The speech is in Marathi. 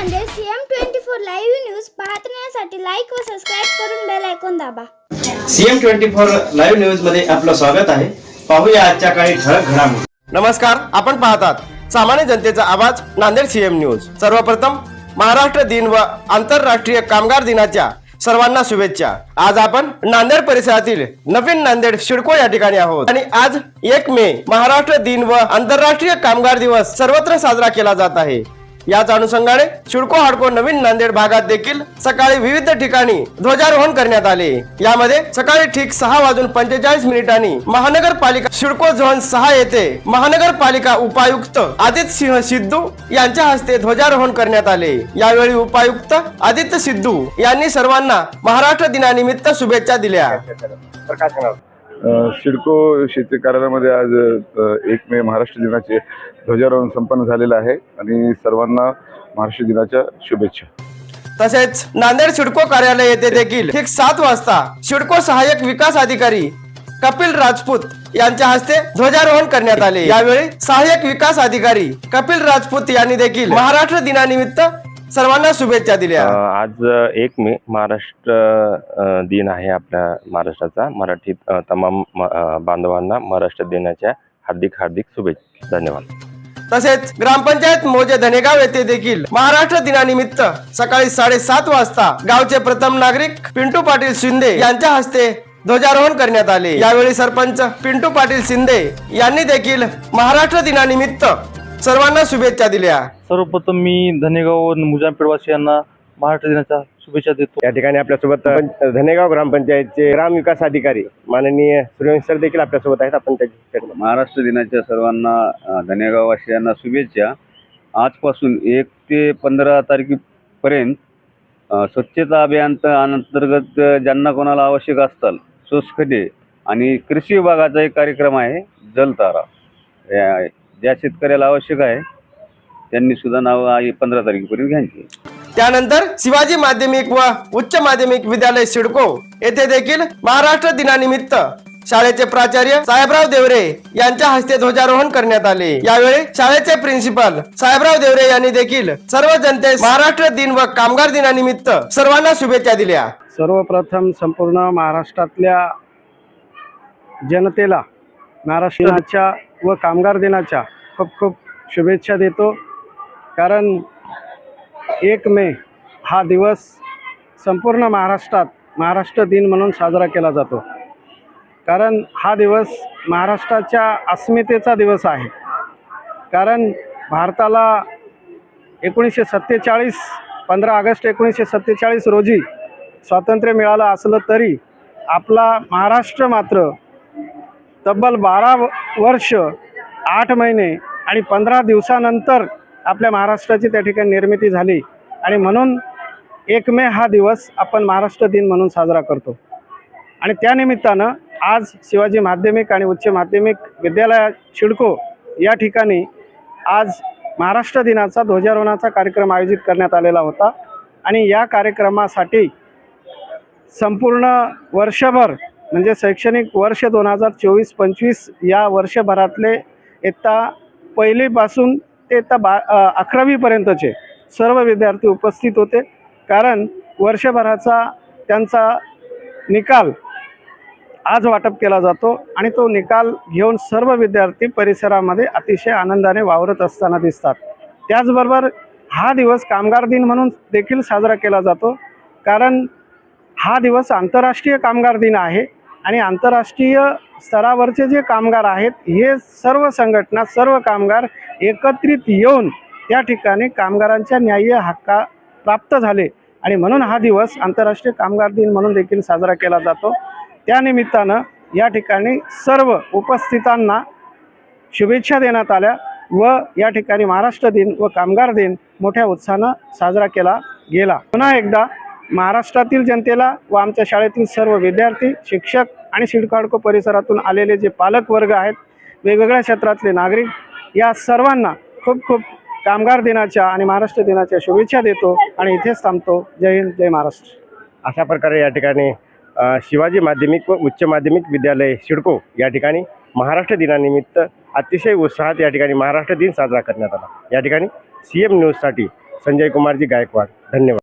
CM twenty four live news पाहण्यासाठी लाईक व सबस्क्राईब करून बेल ऐकून दाबा. सीएम ट्वेंटी फोर लाईव्ह न्यूजमध्ये आपलं स्वागत आहे. पाहूया आजच्या काही ठळक घडामोडी. नमस्कार आपण पाहतात सामान्य जनतेचा आवाज नांदेड सीएम न्यूज सर्वप्रथम महाराष्ट्र दिन व आंतरराष्ट्रीय कामगार दिनाच्या सर्वांना शुभेच्छा. आज आपण नांदेड परिसरातील नवीन नांदेड शिडको या ठिकाणी आहोत. आणि आज एक मे महाराष्ट्र दिन व आंतरराष्ट्रीय कामगार दिवस सर्वत्र साजरा केला जात आहे. याच अनुषंगाने शिडको हाडको नवीन नांदेड भागात देखील सकाळी विविध ठिकाणी ध्वजारोहण करण्यात आले. यामध्ये सकाळी ठीक सहा वाजून पंचेचाळीस मिनिटांनी महानगरपालिका शिडको झोन सहा येथे महानगरपालिका उपायुक्त आदित्य सिंह सिद्धू यांच्या हस्ते ध्वजारोहण करण्यात आले. यावेळी उपायुक्त आदित्य सिद्धू यांनी सर्वांना महाराष्ट्र दिनानिमित्त शुभेच्छा दिल्या. सिडको शेती कार्यालयामध्ये आज एक मे महाराष्ट्र दिनाचे ध्वजारोहण संपन्न झालेलं आहे आणि सर्वांना महाराष्ट्र दिनाच्या शुभेच्छा. तसेच नांदेड सिडको कार्यालय येथे देखील ठीक सात वाजता सिडको सहाय्यक विकास अधिकारी कपिल राजपूत यांच्या हस्ते ध्वजारोहण करण्यात आले. यावेळी सहाय्यक विकास अधिकारी कपिल राजपूत यांनी देखील महाराष्ट्र दिनानिमित्त सर्वांना शुभेच्छा दिल्या. आज एक मे महाराष्ट्र दिन आहे आपल्या महाराष्ट्राचा. मराठीत तमाम बांधवांना महाराष्ट्र दिनाच्या हार्दिक हार्दिक शुभेच्छा. धन्यवाद. तसेच ग्रामपंचायत मोजे धनेगाव येथे देखील महाराष्ट्र दिनानिमित्त सकाळी साडेसात वाजता गावचे प्रथम नागरिक पिंटू पाटील शिंदे यांच्या हस्ते ध्वजारोहण करण्यात आले. यावेळी सरपंच पिंटू पाटील शिंदे यांनी देखील महाराष्ट्र दिनानिमित्त सर्वांना शुभेच्छा दिल्या. सर्वप्रथम मी धनेगाव मुजामपेडवासी यांना महाराष्ट्र दिनाच्या शुभेच्छा देतो. या ठिकाणी आपल्यासोबत धनेगाव ग्रामपंचायतचे ग्राम विकास अधिकारी माननीय सूर्यवंशी सर देखील आपल्यासोबत आहेत. आपण त्याची महाराष्ट्र दिनाच्या सर्वांना अ, धनेगाववासियांना शुभेच्छा. आजपासून एक ते पंधरा तारखेपर्यंत अ, स्वच्छता अभियान अंतर्गत अ, ज्यांना कोणाला आवश्यक असतात सोसखडे आणि कृषी विभागाचा एक कार्यक्रम आहे जलतारा. या- ज्या शेतकऱ्याला आवश्यक आहे त्यांनी सुद्धा नाव पंधरा तारखेपर्यंत घ्यायची. त्यानंतर शिवाजी माध्यमिक व उच्च माध्यमिक विद्यालय सिडको येथे देखील महाराष्ट्र दिनानिमित्त शाळेचे प्राचार्य साहेबराव देवरे यांच्या हस्ते ध्वजारोहण करण्यात आले. यावेळी शाळेचे प्रिन्सिपल साहेबराव देवरे यांनी देखील सर्व जनतेस महाराष्ट्र दिन व कामगार दिनानिमित्त सर्वांना शुभेच्छा दिल्या. सर्वप्रथम संपूर्ण महाराष्ट्रातल्या जनतेला महाराष्ट्र दिनाच्या व कामगार दिनाच्या खूप खूप शुभेच्छा देतो. कारण एक मे हा दिवस संपूर्ण महाराष्ट्रात महाराष्ट्र दिन म्हणून साजरा केला जातो. कारण हा दिवस महाराष्ट्राच्या अस्मितेचा दिवस आहे. कारण भारताला एकोणीसशे सत्तेचाळीस पंधरा ऑगस्ट एकोणीसशे सत्तेचाळीस रोजी स्वातंत्र्य मिळालं असलं तरी आपला महाराष्ट्र मात्र तब्बल बारा वर्ष आठ महिने आणि पंधरा दिवसानंतर आपल्या महाराष्ट्राची त्या ठिकाणी निर्मिती झाली. आणि म्हणून एक मे हा दिवस आपण महाराष्ट्र दिन म्हणून साजरा करतो. आणि त्यानिमित्तानं आज शिवाजी माध्यमिक आणि उच्च माध्यमिक विद्यालय शिडको या ठिकाणी आज महाराष्ट्र दिनाचा ध्वजारोहणाचा कार्यक्रम आयोजित करण्यात आलेला होता. आणि या कार्यक्रमासाठी संपूर्ण वर्षभर म्हणजे शैक्षणिक वर्ष दोन हजार चोवीस पंचवीस या वर्षभरातले इयत्ता पहिलीपासून ते इयत्ता बा अकरावीपर्यंतचे सर्व विद्यार्थी उपस्थित होते. कारण वर्षभराचा त्यांचा निकाल आज वाटप केला जातो आणि तो निकाल घेऊन सर्व विद्यार्थी परिसरामध्ये अतिशय आनंदाने वावरत असताना दिसतात. त्याचबरोबर हा दिवस कामगार दिन म्हणून देखील साजरा केला जातो. कारण हा दिवस आंतरराष्ट्रीय कामगार दिन आहे. आणि आंतरराष्ट्रीय स्तरावरचे जे कामगार आहेत हे सर्व संघटना सर्व कामगार एकत्रित येऊन त्या ठिकाणी कामगारांच्या न्याय्य हक्का प्राप्त झाले. आणि म्हणून हा दिवस आंतरराष्ट्रीय कामगार दिन म्हणून देखील साजरा केला जातो. त्यानिमित्तानं या ठिकाणी सर्व उपस्थितांना शुभेच्छा देण्यात आल्या व या ठिकाणी महाराष्ट्र दिन व कामगार दिन मोठ्या उत्साहानं साजरा केला गेला. पुन्हा एकदा महाराष्ट्रातील जनतेला व आमच्या शाळेतील सर्व विद्यार्थी शिक्षक आणि शिडकाडको परिसरातून आलेले जे पालक वर्ग आहेत वेगवेगळ्या क्षेत्रातले नागरिक या सर्वांना खूप खूप कामगार दिनाच्या आणि महाराष्ट्र दिनाच्या शुभेच्छा देतो आणि इथेच थांबतो. जय हिंद जय महाराष्ट्र. अशा प्रकारे या ठिकाणी शिवाजी माध्यमिक व उच्च माध्यमिक विद्यालय शिडको या ठिकाणी महाराष्ट्र दिनानिमित्त अतिशय उत्साहात या ठिकाणी महाराष्ट्र दिन साजरा करण्यात आला. या ठिकाणी सी एम न्यूजसाठी संजय कुमारजी गायकवाड. धन्यवाद.